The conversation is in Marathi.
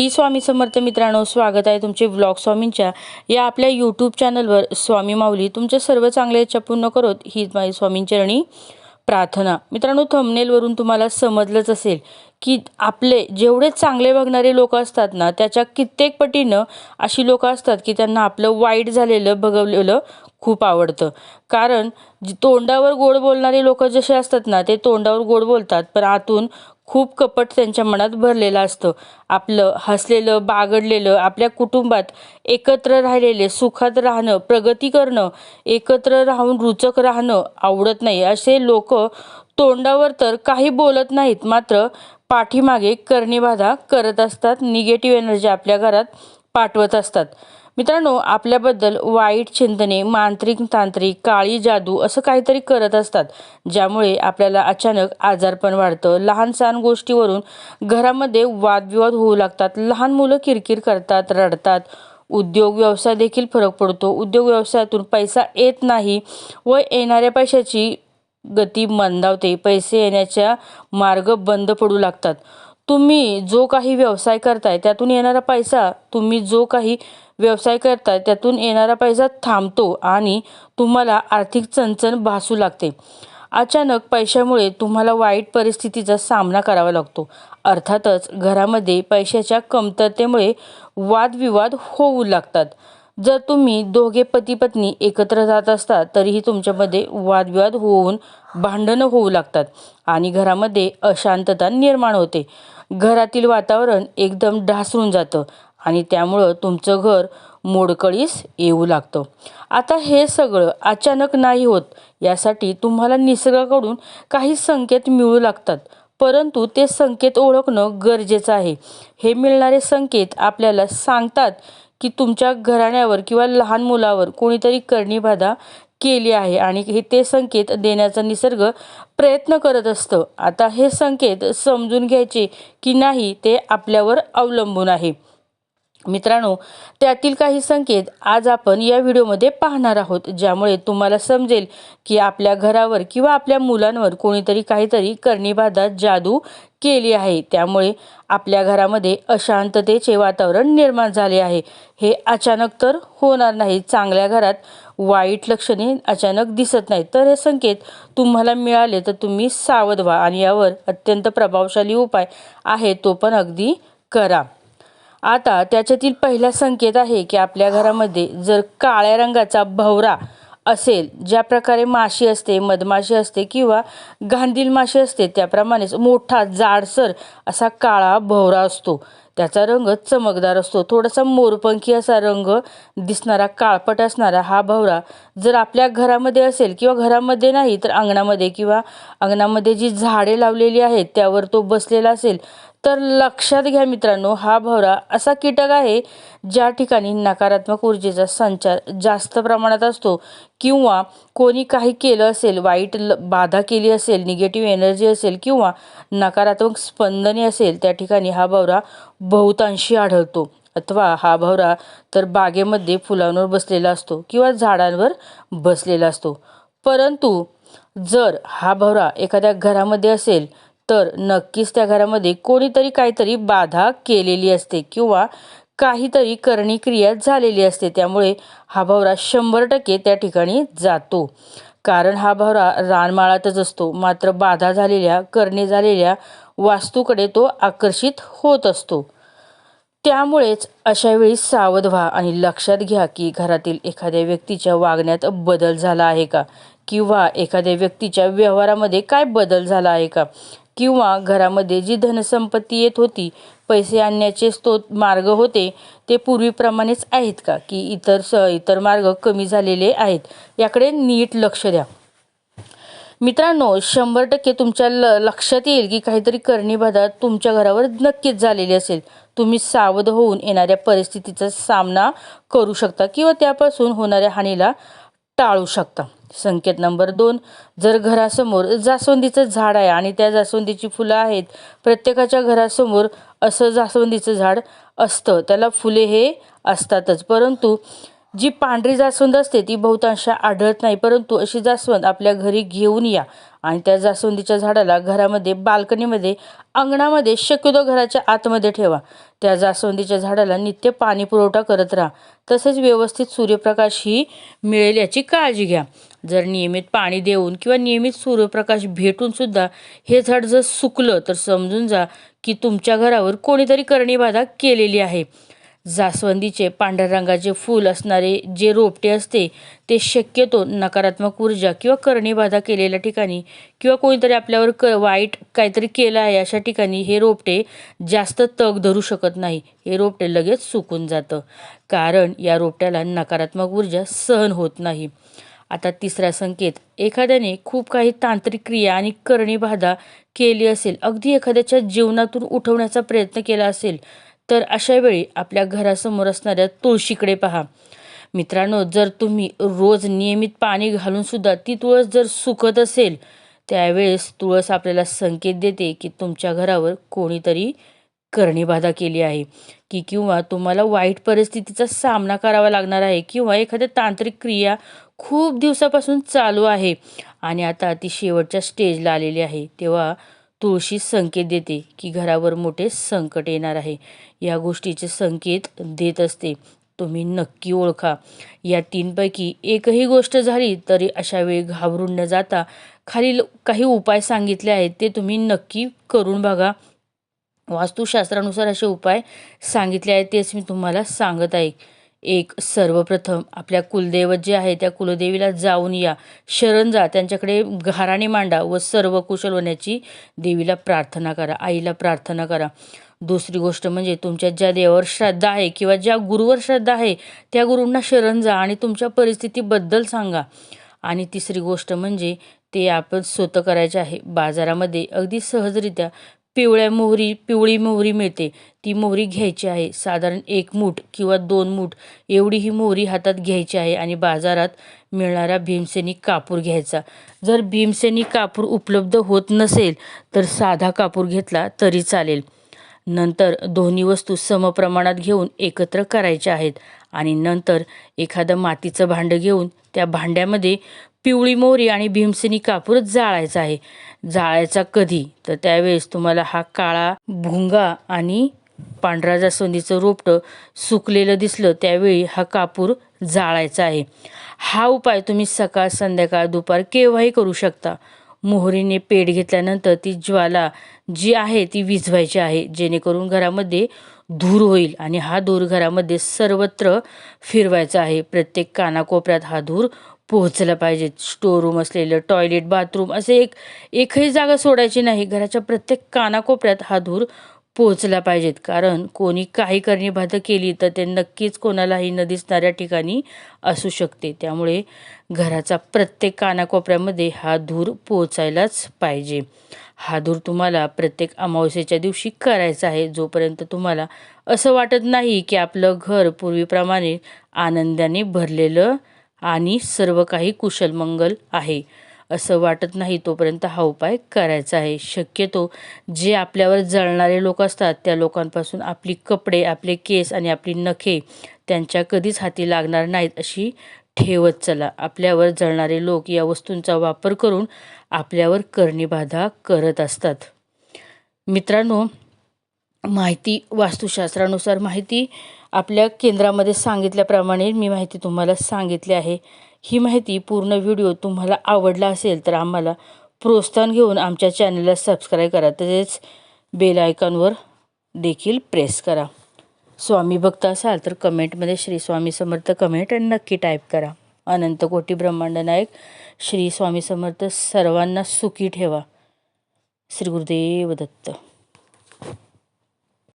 मी स्वामी समर्थ मित्रांनो स्वागत आहे तुमचे ब्लॉग स्वामींच्या. या आपल्या यूट्यूब चॅनलवर स्वामी माऊली तुमचे सर्व चांगले इच्छा पूर्ण ही हीच माझी स्वामींचरणी प्रार्थना. मित्रांनो थंबनेलवरून तुम्हाला समजलंच असेल की आपले जेवढे चांगले बघणारे लोक असतात ना त्याच्या कित्येक पटीनं अशी लोक असतात की त्यांना आपलं वाईट झालेलं बघवलेलं खूप आवडतं. कारण तोंडावर गोड बोलणारे लोक जसे असतात ना ते तोंडावर गोड बोलतात पण आतून खूप कपट त्यांच्या मनात भरलेलं असतं. आपलं हसलेलं बागडलेलं आपल्या कुटुंबात एकत्र राहिलेले सुखात राहणं प्रगती करणं एकत्र राहून रुचक राहणं आवडत नाही. असे लोक तोंडावर तर काही बोलत नाहीत मात्र पाठीमागे करणीबाधा करत असतात निगेटिव्ह एनर्जी आपल्या घरात पाठवत असतात. मित्रांनो आपल्याबद्दल वाईट चिंतने मांत्रिक तांत्रिक काळी जादू असं काहीतरी करत असतात ज्यामुळे आपल्याला अचानक आजारपण वाढतं. लहान सहान गोष्टीवरून घरामध्ये वादविवाद होऊ लागतात लहान मुलं किरकिर करतात रडतात. उद्योग व्यवसाय देखील फरक पडतो. उद्योग व्यवसायातून पैसा येत नाही व येणाऱ्या पैशाची गती मंदावते. पैसे येण्याच्या मार्ग बंद पडू लागतात. तुम्ही जो काही व्यवसाय करताय त्यातून येणारा पैसा तुम्ही जो काही व्यवसाय करताय त्यातून येणारा पैसा थांबतो आणि तुम्हाला आर्थिक चणचण भासू लागते. अचानक पैशामुळे तुम्हाला वाईट परिस्थितीचा सामना करावा लागतो. अर्थातच घरामध्ये पैशाच्या कमतरतेमुळे वादविवाद होऊ लागतात. जर तुम्ही दोघे पती पत्नी एकत्र जात असता तरीही तुमच्यामध्ये वादविवाद होऊन भांडणं होऊ लागतात आणि घरामध्ये अशांतता निर्माण होते. घरातील वातावरण एकदम ढासळून जातं आणि त्यामुळं तुमचं घर मोडकळीस येऊ लागतं. आता हे सगळं अचानक नाही होत यासाठी तुम्हाला निसर्गाकडून काही संकेत मिळू लागतात परंतु ते संकेत ओळखणं गरजेचं आहे. हे मिळणारे संकेत आपल्याला सांगतात की तुमच्या घराण्यावर किंवा लहान मुलावर कोणीतरी करणीबाधा केली आहे आणि हे ते संकेत देण्याचा निसर्ग प्रयत्न करत असतं. आता हे संकेत समजून घ्यायचे की नाही ते आपल्यावर अवलंबून आहे. मित्रांनो त्यातील काही संकेत आज आपण या व्हिडिओमध्ये पाहणार आहोत ज्यामुळे तुम्हाला समजेल की आपल्या घरावर किंवा आपल्या मुलांवर कोणीतरी काहीतरी करणीबाधात जादू केली आहे. त्यामुळे आपल्या घरामध्ये अशांततेचे वातावरण निर्माण झाले आहे. हे अचानक तर होणार नाही. चांगल्या घरात वाईट लक्षणे अचानक दिसत नाहीत. तर हे संकेत तुम्हाला मिळाले तर तुम्ही सावध व्हा आणि यावर अत्यंत प्रभावशाली उपाय आहे तो पण अगदी करा. आता त्याच्यातील पहिला संकेत आहे की आपल्या घरामध्ये जर काळ्या रंगाचा भवरा असेल ज्या प्रकारे माशी असते मधमाशी असते किंवा गांधील माशी असते त्याप्रमाणेच मोठा जाडसर असा काळा भवरा असतो. त्याचा रंग चमकदार असतो. थोडासा मोरपंखी असा रंग दिसणारा काळपट असणारा हा भवरा जर आपल्या घरामध्ये असेल किंवा घरामध्ये नाही तर अंगणामध्ये किंवा अंगणामध्ये जी झाडे लावलेली आहेत त्यावर तो बसलेला असेल तर लक्षात घ्या मित्रांनो हा भवरा असा कीटक आहे ज्या ठिकाणी नकारात्मक ऊर्जेचा संचार जास्त प्रमाणात असतो किंवा कोणी काही केलं असेल वाईट ल बाधा केली असेल निगेटिव्ह एनर्जी असेल किंवा नकारात्मक स्पंदने असेल त्या ठिकाणी हा भवरा बहुतांशी आढळतो. अथवा हा भवरा तर बागेमध्ये फुलांवर बसलेला असतो किंवा झाडांवर बसलेला असतो. परंतु जर हा भवरा एखाद्या घरामध्ये असेल तर नक्कीच त्या घरामध्ये कोणीतरी काहीतरी बाधा केलेली असते किंवा काहीतरी करणी क्रिया झालेली असते. त्यामुळे हा भवरा शंभर टक्के त्या ठिकाणी जातो. कारण हा भवरा रानमाळातच असतो. मात्र बाधा झालेल्या करणे झालेल्या वास्तूकडे तो आकर्षित होत असतो. त्यामुळेच अशा वेळी सावध व्हा आणि लक्षात घ्या की घरातील एखाद्या व्यक्तीच्या वागण्यात बदल झाला आहे का? किंवा एखाद्या व्यक्तीच्या व्यवहारामध्ये काय बदल झाला आहे का? किंवा घरामध्ये जी धनसंपत्ती येत होती पैसे आणण्याचे स्तोत मार्ग होते ते पूर्वीप्रमाणेच आहेत का? की इतर स इतर मार्ग कमी झालेले आहेत? याकडे नीट लक्ष द्या. मित्रांनो शंभर टक्के तुमच्या ल लक्षात येईल की काहीतरी करणीबाधा तुमच्या घरावर नक्कीच झालेली असेल. तुम्ही सावध होऊन येणाऱ्या परिस्थितीचा सामना करू शकता किंवा त्यापासून होणाऱ्या हानीला टाळू शकता. संकेत नंबर दोन जर घरासमोर जास्वंदीचं झाड आहे आणि त्या जास्वंदीची फुलं आहेत प्रत्येकाच्या घरासमोर असं जास्वंदीचं झाड असतं. त्याला फुले हे असतातच. परंतु जी पांढरी जास्वंद असते ती बहुतांश आढळत नाही. परंतु अशी जास्वंद आपल्या घरी घेऊन या. आणि त्या जास्वंदीच्या झाडाला घरामध्ये बाल्कनीमध्ये अंगणामध्ये शक्यतो घराच्या आतमध्ये ठेवा. त्या जास्वंदीच्या झाडाला नित्य पाणी पुरवठा करत राहा. तसेच व्यवस्थित सूर्यप्रकाश ही मिळेल याची काळजी घ्या. जर नियमित पाणी देऊन किंवा नियमित सूर्यप्रकाश भेटून सुद्धा हे झाड जर सुकलं तर समजून जा की तुमच्या घरावर कोणीतरी करणीबाधा केलेली आहे. जास्वंदीचे पांढऱ्या रंगाचे फूल असणारे जे रोपटे असते ते शक्यतो नकारात्मक ऊर्जा किंवा करणीबाधा केलेल्या ठिकाणी किंवा कोणीतरी आपल्यावर क वाईट काहीतरी केलं आहे अशा ठिकाणी हे रोपटे जास्त तग धरू शकत नाही. हे रोपटे लगेच सुकून जातं. कारण या रोपट्याला नकारात्मक ऊर्जा सहन होत नाही. आता तिसरा संकेत एखाद्याने खूप काही तांत्रिक क्रिया आणि करणीबाधा केली असेल अगदी एखाद्याच्या जीवनातून उठवण्याचा प्रयत्न केला असेल तर अशावेळी आपल्या घरासमोर असणाऱ्या तुळशीकडे पहा. मित्रांनो जर तुम्ही रोज नियमित पाणी घालूनसुद्धा ती तुळस जर सुकत असेल त्यावेळेस तुळस आपल्याला संकेत देते की तुमच्या घरावर कोणीतरी करणीबाधा केली आहे. की किंवा तुम्हाला वाईट परिस्थितीचा सामना करावा लागणार आहे किंवा एखाद्या तांत्रिक क्रिया खूप दिवसापासून चालू आहे आणि आता ती शेवटच्या स्टेजला आलेली आहे. तेव्हा तुळशी संकेत देते की घरावर मोठे संकट येणार आहे. या गोष्टीचे संकेत देत असते. तुम्ही नक्की ओळखा. या तीनपैकी एकही गोष्ट झाली तरी अशा वेळी घाबरून न जाता खालील काही उपाय सांगितले आहेत ते तुम्ही नक्की करून बघा. वास्तुशास्त्रानुसार असे उपाय सांगितले आहेत तेच मी तुम्हाला सांगत आहे. एक सर्वप्रथम आपल्या कुलदैवत जे आहे त्या कुलदेवीला जाऊन या. शरण जा त्यांच्याकडे घराणे मांडा व सर्व कुशल होण्याची देवीला प्रार्थना करा आईला प्रार्थना करा. दुसरी गोष्ट म्हणजे तुमच्या ज्या देवावर श्रद्धा आहे किंवा ज्या गुरुवर श्रद्धा आहे त्या गुरूंना शरण जा आणि तुमच्या परिस्थितीबद्दल सांगा. आणि तिसरी गोष्ट म्हणजे ते आपण स्वतः करायचे आहे. बाजारामध्ये अगदी सहजरित्या पिवळ्या मोहरी पिवळी मोहरी मिळते. ती मोहरी घ्यायची आहे. साधारण एक मूठ किंवा दोन मूठ एवढी ही मोहरी हातात घ्यायची आहे आणि बाजारात मिळणारा भीमसेनी कापूर घ्यायचा. जर भीमसेनी कापूर उपलब्ध होत नसेल तर साधा कापूर घेतला तरी चालेल. नंतर दोन्ही वस्तू समप्रमाणात घेऊन एकत्र करायच्या आहेत आणि नंतर एखादं मातीचं भांडं घेऊन त्या भांड्यामध्ये पिवळी मोहरी आणि भीमसेनी कापूर जाळायचा आहे. जाळायचा कधी? तर त्यावेळेस तुम्हाला हा काळा भुंगा आणि पांढरा जास्वंदीचं रोपटं सुकलेलं दिसलं त्यावेळी हा कापूर जाळायचा आहे. हा उपाय तुम्ही सकाळ संध्याकाळ दुपार केव्हाही करू शकता. मोहरीने पेट घेतल्यानंतर ती ज्वाला जी आहे ती विझवायची आहे जेणेकरून घरामध्ये धूर होईल आणि हा धूर घरामध्ये सर्वत्र फिरवायचा आहे. प्रत्येक कानाकोपऱ्यात हा धूर पोहोचला पाहिजे. स्टोर रूम असलेलं टॉयलेट बाथरूम असे एक एकही जागा सोडायची नाही. घराच्या प्रत्येक कानाकोपऱ्यात हा धूर पोहोचल्या पाहिजेत. कारण कोणी काही करणीबाधा केली तर ते नक्कीच कोणालाही न दिसणाऱ्या ठिकाणी असू शकते. त्यामुळे घराचा प्रत्येक कानाकोपऱ्यामध्ये हा धूर पोहोचायलाच पाहिजे. हा धूर तुम्हाला प्रत्येक अमावस्येच्या दिवशी करायचा आहे. जोपर्यंत तुम्हाला असं वाटत नाही की आपलं घर पूर्वीप्रमाणे आनंदाने भरलेलं आणि सर्व काही कुशलमंगल आहे. असं वाटत नाही तोपर्यंत हा उपाय करायचा आहे. शक्यतो जे आपल्यावर जळणारे लोक असतात त्या लोकांपासून आपली कपडे आपले केस आणि आपली नखे त्यांच्या कधीच हाती लागणार नाहीत अशी ठेवत चला. आपल्यावर जळणारे लोक या वस्तूंचा वापर करून आपल्यावर करणीबाधा करत असतात. मित्रांनो माहिती वास्तुशास्त्रानुसार माहिती आपल्या केंद्रामध्ये सांगितल्याप्रमाणे मी माहिती तुम्हाला सांगितली आहे. ही माहिती पूर्ण व्हिडिओ तुम्हाला आवडला असेल तर आम्हाला प्रोत्साहन घेऊन आमच्या चॅनलला सबस्क्राईब करा. तसेच बेल आयकॉनवर देखील प्रेस करा. स्वामी भक्त असाल तर कमेंटमध्ये श्री स्वामी समर्थ कमेंट नक्की टाईप करा. अनंत कोटी ब्रह्मांड नायक श्री स्वामी समर्थ सर्वांना सुखी ठेवा. श्री गुरुदेव दत्त.